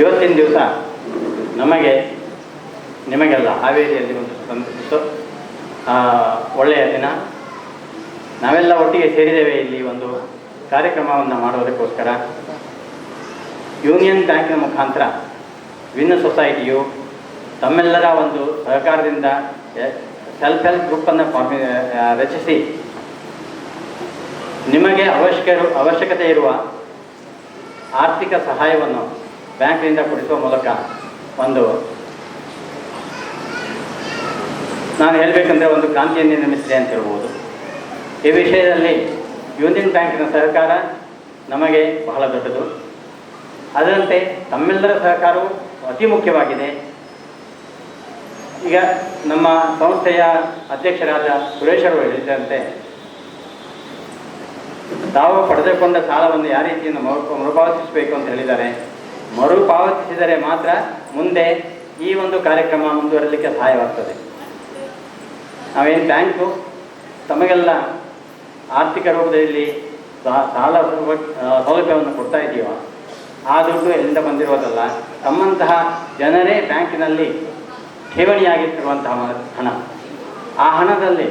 ಇವತ್ತಿನ ದಿವಸ ನಮಗೆ, ನಿಮಗೆಲ್ಲ ಹಾವೇರಿಯಲ್ಲಿ ಒಂದು ಸಂತಸ ಒಳ್ಳೆಯ ದಿನ. ನಾವೆಲ್ಲ ಒಟ್ಟಿಗೆ ಸೇರಿದ್ದೇವೆ ಇಲ್ಲಿ ಒಂದು ಕಾರ್ಯಕ್ರಮವನ್ನು ಮಾಡೋದಕ್ಕೋಸ್ಕರ ಯೂನಿಯನ್ ಬ್ಯಾಂಕಿನ ಮುಖಾಂತರ ವಿನ್ ಸೊಸೈಟಿಯು ತಮ್ಮೆಲ್ಲರ ಒಂದು ಸಹಕಾರದಿಂದ ಸೆಲ್ಫ್ ಹೆಲ್ಪ್ ಗ್ರೂಪನ್ನು ಫಾರ್ಮಿ ರಚಿಸಿ ನಿಮಗೆ ಅವಶ್ಯಕ, ಅವಶ್ಯಕತೆ ಇರುವ ಆರ್ಥಿಕ ಸಹಾಯವನ್ನು ಬ್ಯಾಂಕ್ನಿಂದ ಕೊಡಿಸುವ ಮೂಲಕ ಒಂದು ನಾನು ಹೇಳಬೇಕಂದ್ರೆ ಒಂದು ಕ್ರಾಂತಿಯನ್ನು ನಿರ್ಮಿಸಿದೆ ಅಂತ ಹೇಳ್ಬೋದು. ಈ ವಿಷಯದಲ್ಲಿ ಯೂನಿಯನ್ ಬ್ಯಾಂಕಿನ ಸಹಕಾರ ನಮಗೆ ಬಹಳ ದೊಡ್ಡದು. ಅದರಂತೆ ತಮ್ಮೆಲ್ಲರ ಸಹಕಾರವು ಅತಿ ಮುಖ್ಯವಾಗಿದೆ. ಈಗ ನಮ್ಮ ಸಂಸ್ಥೆಯ ಅಧ್ಯಕ್ಷರಾದ ಸುರೇಶ್ ಅವರು ಹೇಳಿದಂತೆ ತಾವು ಪಡೆದುಕೊಂಡ ಸಾಲವನ್ನು ಯಾವ ರೀತಿಯಿಂದ ಮರು ಮರುಪಾವತಿಸಬೇಕು ಅಂತ ಹೇಳಿದ್ದಾರೆ. ಮರುಪಾವತಿಸಿದರೆ ಮಾತ್ರ ಮುಂದೆ ಈ ಒಂದು ಕಾರ್ಯಕ್ರಮ ಮುಂದುವರಲಿಕ್ಕೆ ಸಹಾಯವಾಗ್ತದೆ. ನಾವೇನು ಬ್ಯಾಂಕು? ತಮಗೆಲ್ಲ ಆರ್ಥಿಕ ರೂಪದಲ್ಲಿ ಸಾಲ ಸೌಲಭ್ಯವನ್ನು ಕೊಡ್ತಾ ಇದೆಯೋ? ಆ ದುಡ್ಡು ಎಲ್ಲಿಂದ ಬಂದಿರೋದಲ್ಲ? ತಮ್ಮಂತಹ ಜನರೇ ಬ್ಯಾಂಕಿನಲ್ಲಿ ಠೇವಣಿಯಾಗಿಟ್ಟಿರುವಂತಹ ಹಣ. ಆ ಹಣದಲ್ಲಿ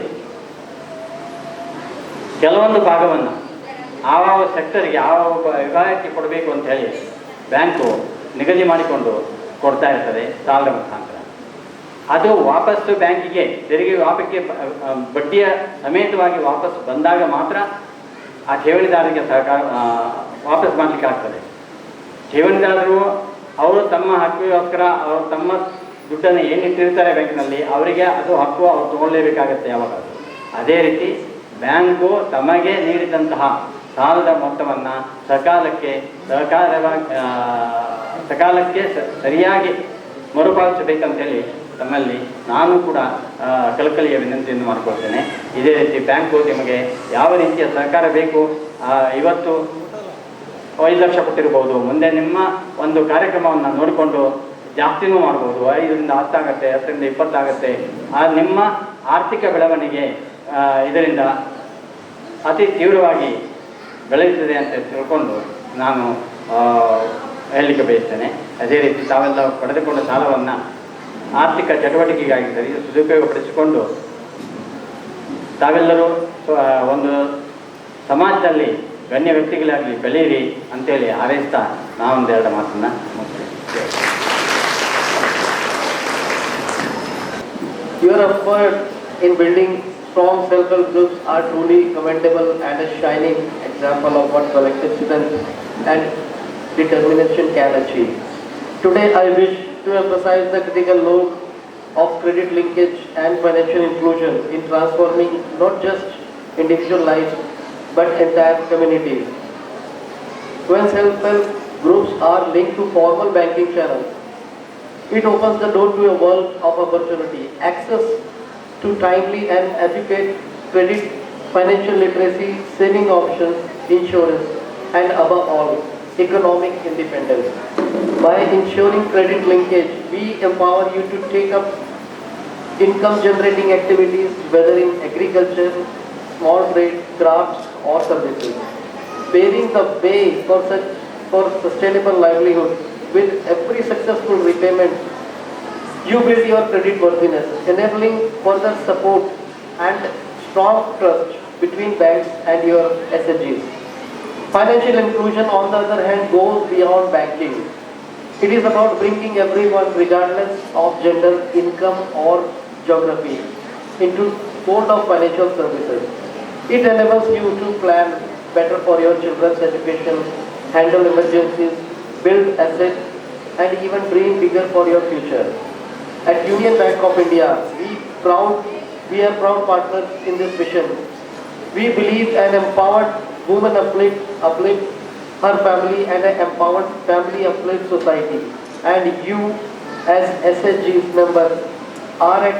ಕೆಲವೊಂದು ಭಾಗವನ್ನು ಆವಾವ ಸೆಕ್ಟರ್ಗೆ ಯಾವ ವಿಭಾಗಕ್ಕೆ ಕೊಡಬೇಕು ಅಂತ ಹೇಳಿ ಬ್ಯಾಂಕು ನಿಗದಿ ಮಾಡಿಕೊಂಡು ಕೊಡ್ತಾ ಇರ್ತದೆ ಸಾಲದ ಮುಖಾಂತರ. ಅದು ವಾಪಸ್ಸು ಬ್ಯಾಂಕಿಗೆ, ತೆರಿಗೆ ವಾಪಕ್ಕೆ ಬಡ್ಡಿಯ ಸಮೇತವಾಗಿ ವಾಪಸ್ ಬಂದಾಗ ಮಾತ್ರ ಆ ಠೇವಣಿದಾರರಿಗೆ ಸಹಕಾರ ವಾಪಸ್ ಮಾಡಲಿಕ್ಕೆ ಆಗ್ತದೆ. ಠೇವಣಿದಾರರು ಅವರು ತಮ್ಮ ಹಕ್ಕಿಗೋಸ್ಕರ ಅವರು ತಮ್ಮ ದುಡ್ಡನ್ನು ಏನು ಇಟ್ಟಿರ್ತಾರೆ ಬ್ಯಾಂಕಿನಲ್ಲಿ, ಅವರಿಗೆ ಅದು ಹಕ್ಕು ಅವ್ರು ತೊಗೊಳ್ಳೇಬೇಕಾಗತ್ತೆ ಯಾವಾಗ. ಅದೇ ರೀತಿ ಬ್ಯಾಂಕು ತಮಗೆ ನೀಡಿದಂತಹ ಸಾಲದ ಮೊತ್ತವನ್ನು ಸಕಾಲಕ್ಕೆ ಸಹಕಾರವಾಗಿ ಸಕಾಲಕ್ಕೆ ಸರಿಯಾಗಿ ಮರುಪಾವತಿಸಬೇಕಂತೇಳಿ ತಮ್ಮಲ್ಲಿ ನಾನು ಕೂಡ ಕಲಕಲಿಯ ವಿನಂತಿಯನ್ನು ಮಾಡಿಕೊಳ್ತೇನೆ. ಇದೇ ರೀತಿ ಬ್ಯಾಂಕು ನಿಮಗೆ ಯಾವ ರೀತಿಯ ಸಹಕಾರ ಬೇಕು ಇವತ್ತು ಐದು ಲಕ್ಷ ಕೊಟ್ಟಿರ್ಬೋದು. ಮುಂದೆ ನಿಮ್ಮ ಒಂದು ಕಾರ್ಯಕ್ರಮವನ್ನು ನೋಡಿಕೊಂಡು ಜಾಸ್ತಿನೂ ಮಾಡ್ಬೋದು. ಐದರಿಂದ ಹತ್ತಾಗತ್ತೆ ಹತ್ತರಿಂದ ಇಪ್ಪತ್ತಾಗತ್ತೆ ಆ ನಿಮ್ಮ ಆರ್ಥಿಕ ಬೆಳವಣಿಗೆ ಇದರಿಂದ ಅತಿ ತೀವ್ರವಾಗಿ ಬೆಳೆಯುತ್ತದೆ ಅಂತ ತಿಳ್ಕೊಂಡು ನಾನು ಹೇಳಲಿಕ್ಕೆ ಬಯಸ್ತೇನೆ. ಅದೇ ರೀತಿ ತಾವೆಲ್ಲ ಪಡೆದುಕೊಂಡ ಸಾಲವನ್ನು ಆರ್ಥಿಕ ಚಟುವಟಿಕೆಗಾಗಿ ಸರಿ, ಸದುಪಯೋಗಪಡಿಸಿಕೊಂಡು ತಾವೆಲ್ಲರೂ ಒಂದು ಸಮಾಜದಲ್ಲಿ ಗಣ್ಯ ವ್ಯಕ್ತಿಗಳಾಗಲಿ ಬೆಳೆಯಿರಿ ಅಂತೇಳಿ ಹಾರೈಸ್ತಾ ನಾವೊಂದೆರಡು ಮಾತನ್ನ ಮುಗಿಸ್ತೇನೆ. Your effort in building strong self-help groups are truly commendable and a shining example of what collective strength and determination can achieve. Today, I wish to emphasize the critical role of credit linkage and financial inclusion in transforming not just individual lives but entire communities. When self-help groups are linked to formal banking channels, it opens the door to a world of opportunity, access to timely and adequate credit, financial literacy, saving options, insurance, and above all, economic independence. By ensuring credit linkage, we empower you to take up income generating activities, whether in agriculture, small trade, crafts, or services. Paving the way for such for sustainable livelihood with every successful repayment, you build your credit worthiness, enabling further support and strong trust between banks and your SHGs. Financial inclusion, on the other hand, goes beyond banking. It is about bringing everyone, regardless of gender, income, or geography, into fold of financial services. It enables you to plan better for your children's education, handle emergencies, build assets, and even dream bigger for your future. At Union Bank of India, we proud we are proud partners in this mission. We believe an empowered woman uplift, uplift her family and an empowered family uplift society. And you as SSG's members are at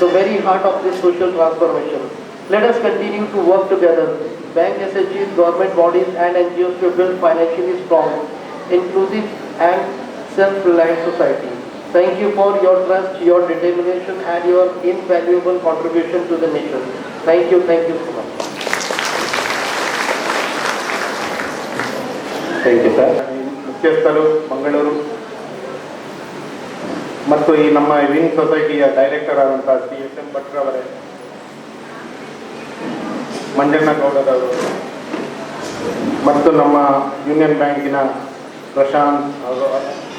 the very heart of this social transformation. Let us continue to work together, bank SSGs, government bodies and NGOs to build financially strong, inclusive and self-reliant society. Thank you for your trust, your determination and your invaluable contribution to the nation. Thank you, thank you so much. Thank you, sir. ಮುಖ್ಯಸ್ಥರು ಮಂಗಳೂರು ಮತ್ತು ಈ ನಮ್ಮ wing ಸೊಸೈಟಿಯ director ಆದಂತಹ C S M ಭಟ್ರವರೇ ಮಂಜಣ್ಣ ಗೌಡರವರು ಮತ್ತು ನಮ್ಮ ಯೂನಿಯನ್ ಬ್ಯಾಂಕಿನ ಪ್ರಶಾಂತ್ ಅವರು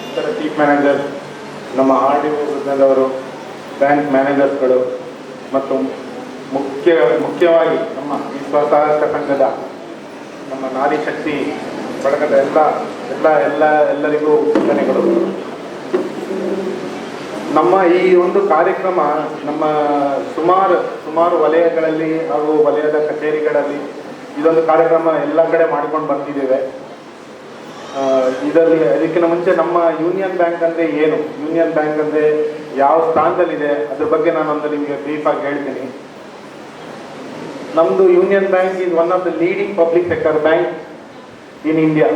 ಇತರ ಚೀಫ್ ಮ್ಯಾನೇಜರ್ ನಮ್ಮ ಆರ್ ಡಿ ಬ್ಯಾಂಕ್ ಮ್ಯಾನೇಜರ್ಸ್ಗಳು ಮತ್ತು ಮುಖ್ಯ ಮುಖ್ಯವಾಗಿ ನಮ್ಮ ಈ ಸ್ವಸಹಾಯಕ ಸಂಘದ ನಮ್ಮ ನಾರಿ ಶಕ್ತಿ ಬಳಗದ ಎಲ್ಲ ಎಲ್ಲ ಎಲ್ಲ ಎಲ್ಲರಿಗೂ ವಂದನೆಗಳು. ನಮ್ಮ ಈ ಒಂದು ಕಾರ್ಯಕ್ರಮ ನಮ್ಮ ಸುಮಾರು ಸುಮಾರು ವಲಯಗಳಲ್ಲಿ ಹಾಗೂ ವಲಯದ ಕಚೇರಿಗಳಲ್ಲಿ ಇದೊಂದು ಕಾರ್ಯಕ್ರಮ ಎಲ್ಲ ಕಡೆ ಮಾಡಿಕೊಂಡು ಬಂದಿದ್ದೇವೆ. ಆ, ಇದರಲ್ಲಿ ಅದಕ್ಕಿಂತ ಮುಂಚೆ ನಮ್ಮ ಯೂನಿಯನ್ ಬ್ಯಾಂಕ್ ಅಂದರೆ ಏನು? ಯೂನಿಯನ್ ಬ್ಯಾಂಕ್ ಅಂದರೆ ಯಾವ ಸ್ಥಾನದಲ್ಲಿದೆ? ಅದ್ರ ಬಗ್ಗೆ ನಾನೊಂದು ನಿಮಗೆ ಬ್ರೀಫ್ ಆಗಿ ಹೇಳ್ತೀನಿ. ನಮ್ಮದು union bank is one of the leading public sector bank in India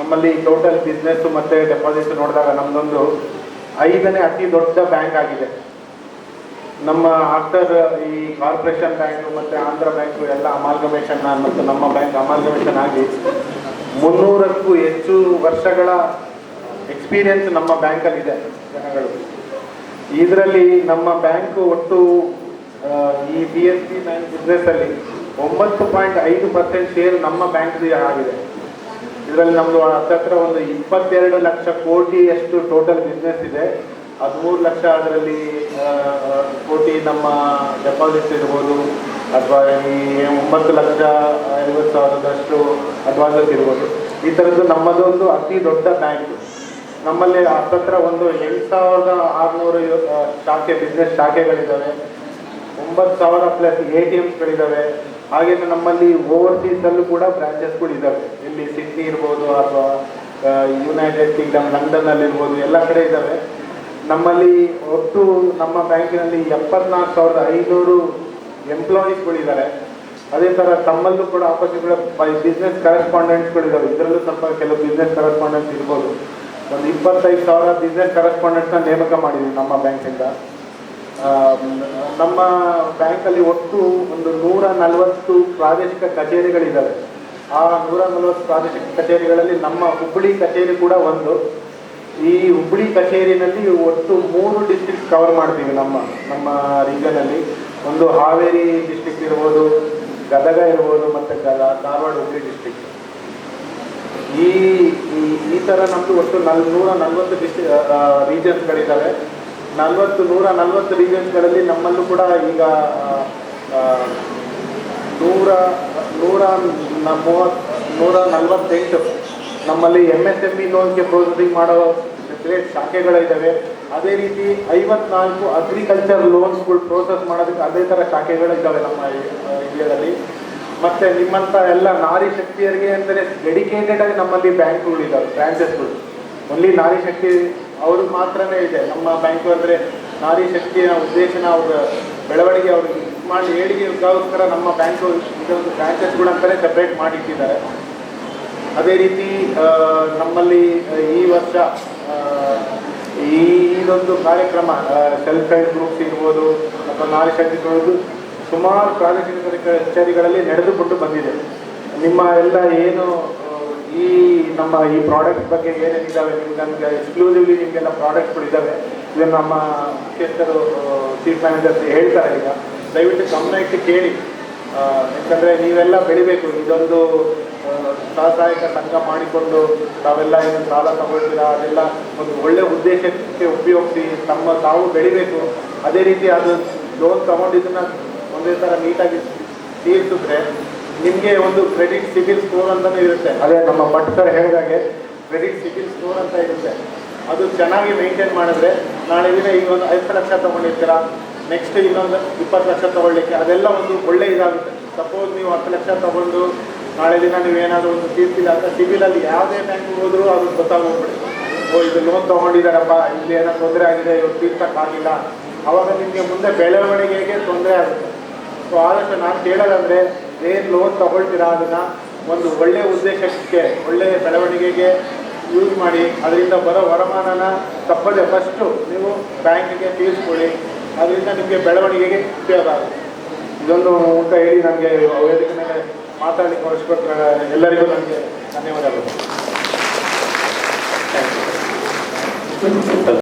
ನಮ್ಮಲ್ಲಿ ಟೋಟಲ್ ಬಿಸ್ನೆಸ್ ಮತ್ತು ಡೆಪಾಸಿಟ್ ನೋಡಿದಾಗ ನಮ್ಮದೊಂದು ಐದನೇ ಅತಿ ದೊಡ್ಡ ಬ್ಯಾಂಕ್ ಆಗಿದೆ. ನಮ್ಮ ಆಫ್ಟರ್ ಈ ಕಾರ್ಪೊರೇಷನ್ ಬ್ಯಾಂಕ್ ಮತ್ತು ಆಂಧ್ರ ಬ್ಯಾಂಕು ಎಲ್ಲ ಅಮಾಲ್ಗಮೇಷನ್ ಮತ್ತು ನಮ್ಮ ಬ್ಯಾಂಕ್ ಅಮಾಲ್ಗಮೇಷನ್ ಆಗಿ ಮುನ್ನೂರಕ್ಕೂ ಹೆಚ್ಚು ವರ್ಷಗಳ ಎಕ್ಸ್ಪೀರಿಯನ್ಸ್ ನಮ್ಮ ಬ್ಯಾಂಕಲ್ಲಿ ಇದೆ ಜನಗಳು. ಇದರಲ್ಲಿ ನಮ್ಮ ಬ್ಯಾಂಕ್ ಒಟ್ಟು ಈ B S P bank business ಅಲ್ಲಿ ಒಂಬತ್ತು ಪಾಯಿಂಟ್ ಐದು ಪರ್ಸೆಂಟ್ ಶೇರ್ ನಮ್ಮ ಬ್ಯಾಂಕ್ ಆಗಿದೆ. ಇದರಲ್ಲಿ ನಮ್ಮದು ಹತ್ತತ್ರ ಒಂದು ಇಪ್ಪತ್ತೆರಡು ಲಕ್ಷ ಕೋಟಿಯಷ್ಟು ಟೋಟಲ್ ಬಿಸ್ನೆಸ್ ಇದೆ. ಹದಿಮೂರು ಲಕ್ಷ ಅದರಲ್ಲಿ ಕೋಟಿ ನಮ್ಮ ಡೆಪಾಸಿಟ್ ಇರ್ಬೋದು. ಅಥವಾ ಈ ಒಂಬತ್ತು ಲಕ್ಷ ಐವತ್ತು ಸಾವಿರದಷ್ಟು ಅಡ್ವಾನ್ಸಸ್ ಇರ್ಬೋದು. ಈ ಥರದ್ದು ನಮ್ಮದೊಂದು ಅತಿ ದೊಡ್ಡ ಬ್ಯಾಂಕ್ ನಮ್ಮಲ್ಲಿ ಹತ್ತತ್ರ ಒಂದು ಎಂಟು ಸಾವಿರದ ಆರುನೂರು ಶಾಖೆ ಬಿಸ್ನೆಸ್ ಶಾಖೆಗಳಿದ್ದಾವೆ. ಒಂಬತ್ತು ಸಾವಿರ ಪ್ಲಸ್ ಎ ಟಿ ಎಮ್ಸ್ಗಳಿದ್ದಾವೆ ಹಾಗೆಯೇ ನಮ್ಮಲ್ಲಿ ಓವರ್ಸೀಸಲ್ಲೂ ಕೂಡ ಬ್ರಾಂಚಸ್ಗಳು ಇದ್ದಾವೆ. ಇಲ್ಲಿ ಸಿಡ್ನಿ ಇರ್ಬೋದು ಅಥವಾ ಯುನೈಟೆಡ್ ಕಿಂಗ್ಡಮ್ ಲಂಡನ್ನಲ್ಲಿ ಇರ್ಬೋದು, ಎಲ್ಲ ಕಡೆ ಇದ್ದಾವೆ. ನಮ್ಮಲ್ಲಿ ಒಟ್ಟು ನಮ್ಮ ಬ್ಯಾಂಕಿನಲ್ಲಿ ಎಪ್ಪತ್ನಾಲ್ಕು ಸಾವಿರದ ಐನೂರು ಎಂಪ್ಲಾಯೀಸ್ಗಳಿದ್ದಾರೆ ಅದೇ ಥರ ತಮ್ಮಲ್ಲೂ ಕೂಡ ಆಪರ್ಚುನಿಟಿಗಳ ಬಿಸ್ನೆಸ್ ಕರೆಸ್ಪಾಂಡೆಂಟ್ಸ್ಗಳಿದ್ದಾವೆ ಇದರಲ್ಲೂ ಸ್ವಲ್ಪ ಕೆಲವು ಬಿಸ್ನೆಸ್ ಕರೆಸ್ಪಾಂಡೆಂಟ್ಸ್ ಇರ್ಬೋದು. ಒಂದು ಇಪ್ಪತ್ತೈದು ಸಾವಿರ ಬಿಸ್ನೆಸ್ ಕರೆಸ್ಪಾಂಡೆಂಟ್ಸ್ನ ನೇಮಕ ಮಾಡಿದ್ದೀವಿ ನಮ್ಮ ಬ್ಯಾಂಕಿಂದ ನಮ್ಮ ಬ್ಯಾಂಕಲ್ಲಿ ಒಟ್ಟು ಒಂದು ನೂರ ನಲವತ್ತು ಪ್ರಾದೇಶಿಕ ಕಚೇರಿಗಳಿದ್ದಾವೆ ಆ ನೂರ ನಲವತ್ತು ಪ್ರಾದೇಶಿಕ ಕಚೇರಿಗಳಲ್ಲಿ ನಮ್ಮ ಹುಬ್ಬಳ್ಳಿ ಕಚೇರಿ ಕೂಡ ಒಂದು. ಈ ಹುಬ್ಬಳ್ಳಿ ಕಚೇರಿನಲ್ಲಿ ಒಟ್ಟು ಮೂರು ಡಿಸ್ಟ್ರಿಕ್ಟ್ ಕವರ್ ಮಾಡ್ತೀವಿ ನಮ್ಮ ನಮ್ಮ ರೀಜನಲ್ಲಿ ಒಂದು ಹಾವೇರಿ ಡಿಸ್ಟ್ರಿಕ್ಟ್ ಇರ್ಬೋದು, ಗದಗ ಇರ್ಬೋದು, ಮತ್ತು ಗದ ಧಾರವಾಡ ಹುಬ್ಬಳ್ಳಿ ಡಿಸ್ಟ್ರಿಕ್ಟ್ ಈ, ಈ- ಈ ಥರ ನಮ್ಮದು ಒಟ್ಟು ನಲ್, ನೂರ ನಲ್ವತ್ತು ಡಿಸ್ಟಿ ರೀಜನ್ಸ್ಗಳಿದ್ದಾವೆ ನಲ್ವತ್ತು, ನೂರ ನಲ್ವತ್ತು ರೀಜನ್ಸ್ಗಳಲ್ಲಿ ನಮ್ಮಲ್ಲೂ ಕೂಡ ಈಗ ನೂರ ನೂರ ನ- ಮೂವತ್ ನೂರ ನಲ್ವತ್ತೆಂಟು ನಮ್ಮಲ್ಲಿ ಎಂ ಎಸ್ ಎಂ ಇ ಲೋನ್ಗೆ ಪ್ರೋಸೆಸಿಂಗ್ ಮಾಡೋ ಶಾಖೆಗಳಿದ್ದಾವೆ. ಅದೇ ರೀತಿ ಐವತ್ನಾಲ್ಕು ಅಗ್ರಿಕಲ್ಚರ್ ಲೋನ್ಸ್ಗಳು ಪ್ರೋಸೆಸ್ ಮಾಡೋದಕ್ಕೆ ಅದೇ ಥರ ಶಾಖೆಗಳಿದ್ದಾವೆ ನಮ್ಮ ಇಂಡಿಯಾದಲ್ಲಿ ಮತ್ತು ನಿಮ್ಮಂಥ ಎಲ್ಲ ನಾರಿ ಶಕ್ತಿಯರಿಗೆ ಅಂದರೆ ಡೆಡಿಕೇಟೆಡ್ ಆಗಿ ನಮ್ಮಲ್ಲಿ ಬ್ಯಾಂಕ್ಗಳು ಇದ್ದಾವೆ ಬ್ರಾಂಚಸ್ಗಳು ಓನ್ಲಿ ನಾರಿ ಶಕ್ತಿ ಅವ್ರಿಗೆ ಮಾತ್ರನೇ ಇದೆ. ನಮ್ಮ ಬ್ಯಾಂಕು ಅಂದರೆ ನಾರಿ ಶಕ್ತಿಯ ಉದ್ದೇಶನ ಅವ್ರ ಬೆಳವಣಿಗೆ ಅವ್ರಿಗೆ ಮಾಡಿ ಏಳಿಗೆಗೋಸ್ಕರ ನಮ್ಮ ಬ್ಯಾಂಕು ಇದೊಂದು ಬ್ರಾಂಚಸ್ಗಳು ಅಂತಲೇ ಸಪ್ರೇಟ್ ಮಾಡಿಟ್ಟಿದ್ದಾರೆ. ಅದೇ ರೀತಿ ನಮ್ಮಲ್ಲಿ ಈ ವರ್ಷ ಈ ಇದೊಂದು ಕಾರ್ಯಕ್ರಮ ಸೆಲ್ಫ್ ಹೆಲ್ಪ್ ಗ್ರೂಪ್ಸ್ ಇರ್ಬೋದು, ಅಥವಾ ನಾಲ್ಕು ಶಕ್ತಿಗಳು ಸುಮಾರು ಪ್ರಾದೇಶಿಕ ಕಚೇರಿಗಳಲ್ಲಿ ನಡೆದುಕೊಂಡು ಬಂದಿದೆ. ನಿಮ್ಮ ಎಲ್ಲ ಏನು, ಈ ನಮ್ಮ ಈ ಪ್ರಾಡಕ್ಟ್ ಬಗ್ಗೆ ಏನೇನಿದ್ದಾವೆ ನಿಮ್ಗೆ ನಮಗೆ ಎಕ್ಸ್ಕ್ಲೂಸಿವ್ಲಿ ನಿಮಗೆಲ್ಲ ಪ್ರಾಡಕ್ಟ್ಗಳಿದ್ದಾವೆ ಇದನ್ನು ನಮ್ಮ ಮುಖ್ಯಸ್ಥರು ಚೀಫ್ ಮ್ಯಾನೇಜರ್ಸ್ ಹೇಳ್ತಾರೆ ಈಗ. ದಯವಿಟ್ಟು ಗಮನ ಇಟ್ಟು ಕೇಳಿ ಯಾಕಂದರೆ ನೀವೆಲ್ಲ ಬೆಳಿಬೇಕು, ಇದೊಂದು ಸಹಸಹಾಯಕ ಸಂಘ ಮಾಡಿಕೊಂಡು ತಾವೆಲ್ಲ ಏನು ಸಾಲ ತಗೊಳ್ತೀರಾ? ಅದೆಲ್ಲ ಒಂದು ಒಳ್ಳೆ ಉದ್ದೇಶಕ್ಕೆ ಉಪಯೋಗಿಸಿ ತಮ್ಮ ತಾವು ಬೆಳಿಬೇಕು. ಅದೇ ರೀತಿ ಅದು ಲೋನ್ ತಗೊಂಡಿದ್ದನ್ನ ಒಂದೇ ಥರ ನೀಟಾಗಿ ತೀರಿಸಿದ್ರೆ ನಿಮಗೆ ಒಂದು ಕ್ರೆಡಿಟ್ ಸಿಬಿಲ್ ಸ್ಕೋರ್ ಅಂತಲೇ ಇರುತ್ತೆ. ಅದೇ ನಮ್ಮ ಭಟ್ ಸರ್ ಹೇಳಿದಾಗೆ ಕ್ರೆಡಿಟ್ ಸಿಬಿಲ್ ಸ್ಕೋರ್ ಅಂತ ಇರುತ್ತೆ. ಅದು ಚೆನ್ನಾಗಿ ಮೇಂಟೈನ್ ಮಾಡಿದ್ರೆ ನಾಳೆ ದಿನ ಈಗ ಒಂದು ಐದು ಲಕ್ಷ ತಗೊಂಡಿರ್ತೀರಾ? ನೆಕ್ಸ್ಟ್ ಇನ್ನೊಂದು ಇಪ್ಪತ್ತು ಲಕ್ಷ ತಗೊಳ್ಳಿಕ್ಕೆ ಅದೆಲ್ಲ ಒಂದು ಒಳ್ಳೆ ಇದಾಗುತ್ತೆ. ಸಪೋಸ್ ನೀವು ಹತ್ತು ಲಕ್ಷ ತಗೊಂಡು ನಾಳೆ ದಿನ ನೀವು ಏನಾದರೂ ಒಂದು ತೀರ್ಪಿಲ್ಲ ಅಂತ ಸಿಬಿಲಲ್ಲಿ ಯಾವುದೇ ಬ್ಯಾಂಕ್ ಹೋದರೂ ಅದು ಗೊತ್ತಾಗೋಗ್ಬಿಡುತ್ತೆ. ಓ, ಇದು ಲೋನ್ ತೊಗೊಂಡಿದ್ದಾರಪ್ಪ ಇಲ್ಲಿ ಏನೋ ತೊಂದರೆ ಆಗಿದೆ, ಇವ್ರು ತೀರ್ಸೋಕ್ಕಾಗಿಲ್ಲ. ಅವಾಗ ನಿಮಗೆ ಮುಂದೆ ಬೆಳವಣಿಗೆಗೆ ತೊಂದರೆ ಆಗುತ್ತೆ. ಸೊ ಆದಷ್ಟು ನಾನು ಕೇಳೋದಂದರೆ, ಏನು ಲೋನ್ ತಗೊಳ್ತೀರಾ ಅದನ್ನು ಒಂದು ಒಳ್ಳೆಯ ಉದ್ದೇಶಕ್ಕೆ ಒಳ್ಳೆಯ ಬೆಳವಣಿಗೆಗೆ ಯೂಸ್ ಮಾಡಿ, ಅದರಿಂದ ಬರೋ ವರಮಾನನ ತಪ್ಪದೆ ಫಸ್ಟು ನೀವು ಬ್ಯಾಂಕಿಗೆ ತೀರಿಸ್ಕೊಳ್ಳಿ. ಅದರಿಂದ ನಿಮಗೆ ಬೆಳವಣಿಗೆಗೆ ಉಪಯೋಗ ಆಗುತ್ತೆ. ಇದೊಂದು ಊಟ ಹೇಳಿ ನನಗೆ ವೇದಿಕೆ ಮೇಲೆ ಮಾತಾಡಲಿಕ್ಕೆ ಅವಶ್ಯಕತೆ ಎಲ್ಲರಿಗೂ ನನಗೆ ಧನ್ಯವಾದಗಳು.